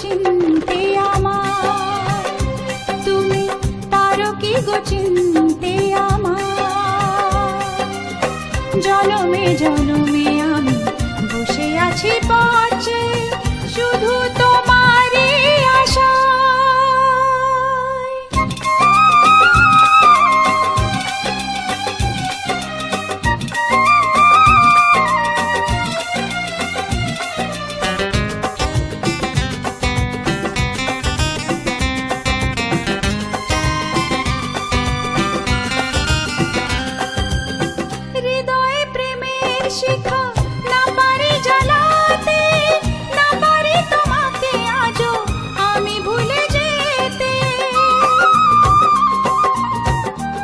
চিনতে আমার। তুমি পারো কি গো চিনতে আমার। জনমে জনমে শেখা